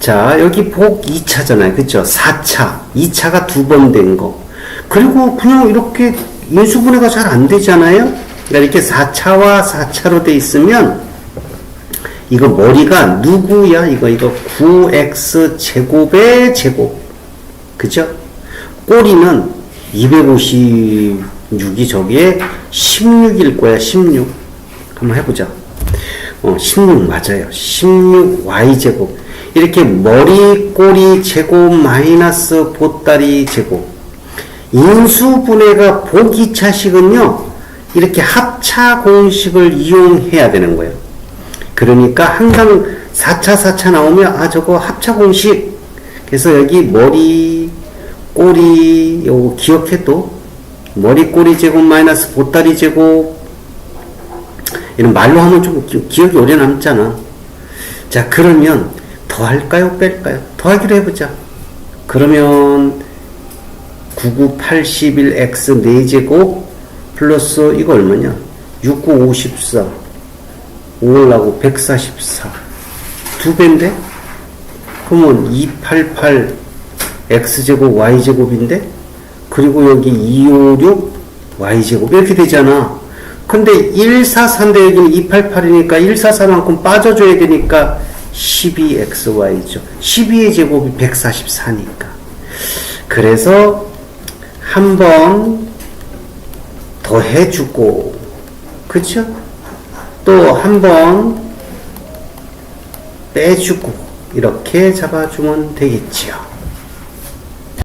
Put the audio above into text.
자, 여기 복 2차잖아요. 그쵸? 4차. 2차가 두 번 된 거. 그리고 그냥 이렇게 인수분해가 잘 안 되잖아요? 그러니까 이렇게 4차와 4차로 돼 있으면 이거 머리가 누구야? 이거, 이거 9x 제곱의 제곱. 그죠? 꼬리는 256이 저기에 16일 거야, 16. 한번 해보자. 어, 16 맞아요. 16y제곱. 이렇게 머리, 꼬리, 제곱, 마이너스, 보따리, 제곱. 인수분해가 보기 차식은요, 이렇게 합차 공식을 이용해야 되는 거예요. 그러니까 항상 4차, 4차 나오면, 아, 저거 합차 공식. 그래서 여기 머리, 꼬리, 요거 기억해도, 머리, 꼬리 제곱, 마이너스, 보따리 제곱, 이런 말로 하면 좀 기, 기억이 오래 남잖아. 자, 그러면 더 할까요? 뺄까요? 더 하기로 해보자. 그러면 9981x 4제곱 플러스 이거 얼마냐? 6954 5올라고 144두 배인데? 그러면 288 x제곱 y제곱인데? 그리고 여기 256 y제곱 이렇게 되잖아. 근데 144인데 여기는 288이니까 144만큼 빠져줘야 되니까 12xy죠. 12의 제곱이 144니까. 그래서 한 번 더 해주고, 그쵸? 또 한 번 빼주고, 이렇게 잡아주면 되겠지요.